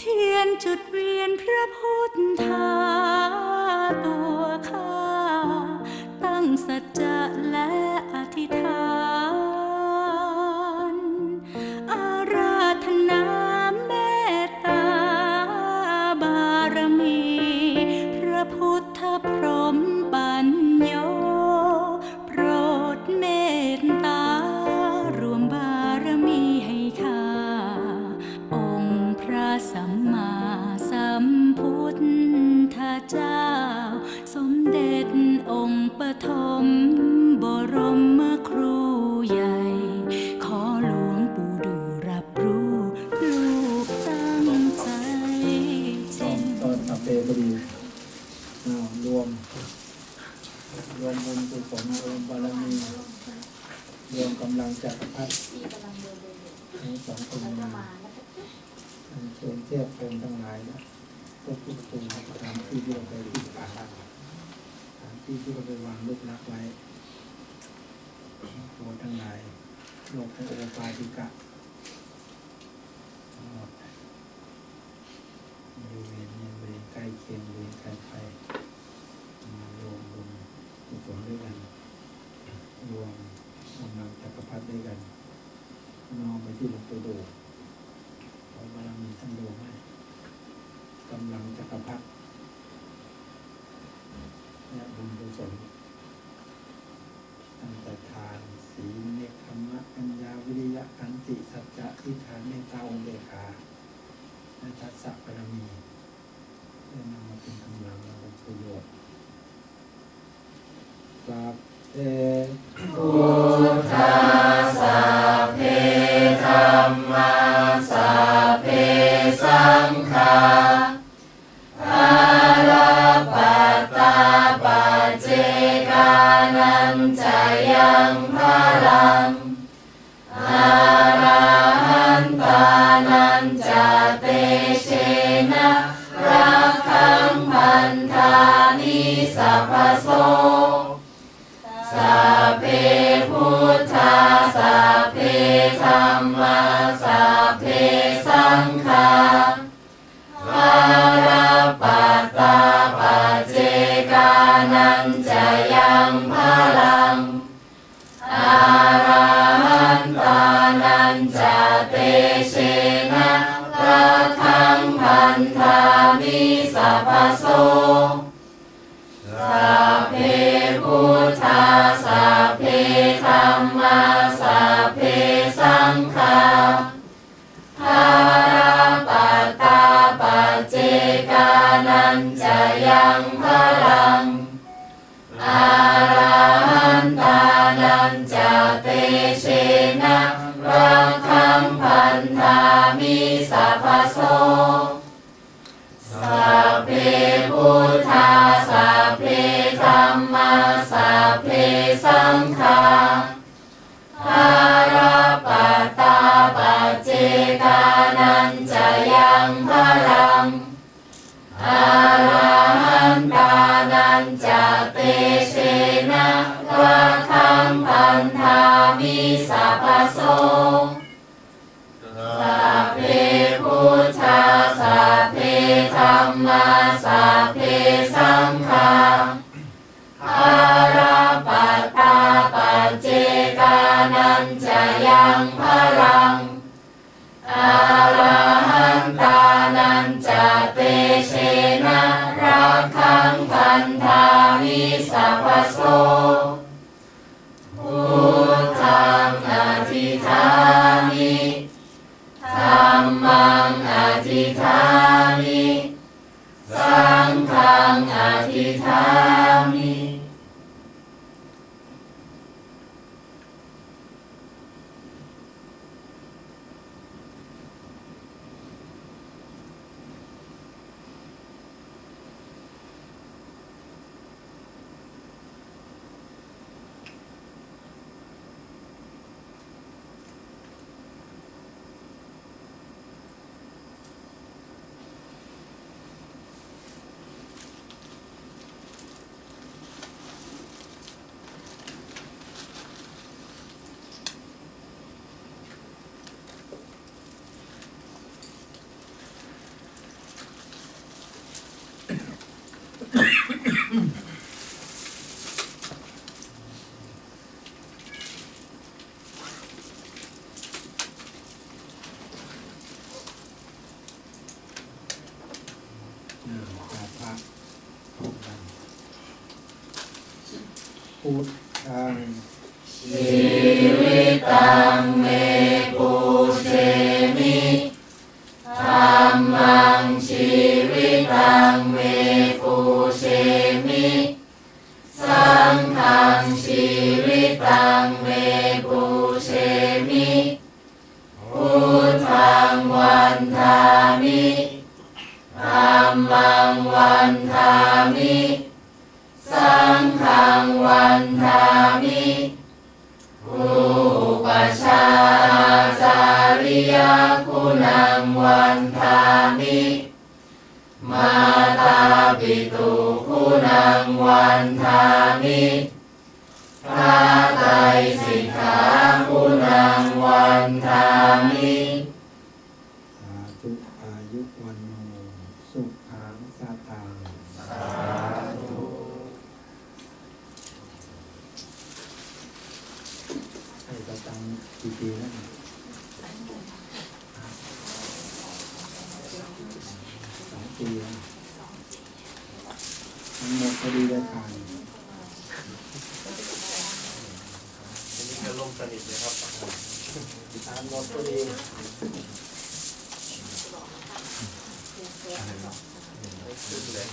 เทียนจุดเวียนพระพุทธาตัวข้า ตั้งสัจจะและ รวมบุญกุศลรวมบารมีรวมกำลังจักรพรรดิทั้งสองคนมาเชิญเทียบเป็นทั้งหลายนะก็ทุกคนตามที่เราไปที่ผ่านตามที่ที่เราไปวางลูกรักไว้ตัวทั้งหลายโลกทั้งโอปาติกะทั้งหมดบริเวณนี้บริเวณใกล้เคียงบริุญกุศลตั้งแต่ทานศีลเนคธรรมะปัญญาวิริยะขันติสัจจะทิฏฐานเมตตาองค์เดชาและทัศน์ปรมีเพื่นำมาเป็นกำลังและเป็นประโยชน์ปราบเอพุทธสัพเพธรรมสัพเพสังัญจเตเชนะรักขังพันธานิสัพโสสัพเพพุทธาสัพเพธรรมาสัพเพสังฆาภารปัตตาปัเจกานันจะยังพลังอาราหันตานันจะเตเชน คังพันธามิสัพโสสัพเพพุทธาสัพเพธรรมาสัพเพสังฆาทาราปตาปเจกานัญจะยังพลังอาราหันตานัญจะเตเชนะ มิสัพพโสสัพเพพุทธาสัพเพธรรมาสัพเพสังฆาภารปตาปัเจกานัญจะยังพลังอาราหันตานัญจะเตเชนะวะคังปันธามิสา โสพุทธังอธิธามิธรรมังอธิธามิ สังฆังอธิธา จากพระพวกนั้นพุทธังชีวิตังเมปุเชมิธรรมังชีวิตังเมปุเชมิสังฆังชีวิตังเมปุเชมิพุทธังวันทามิ มังวันทามิสังฆังวันทามิรูปชาจาริยคุณังวันทามิมาตาปิตุคุณังวันทามิพระไตรสิกขาคุณังวันทามิ กี่ปีแล้วสองปีแล้วทั้หมดพอดีได้ทานอันนี้จะล่มสนิทเลยครับทานหมดพอดีขึ้นเลย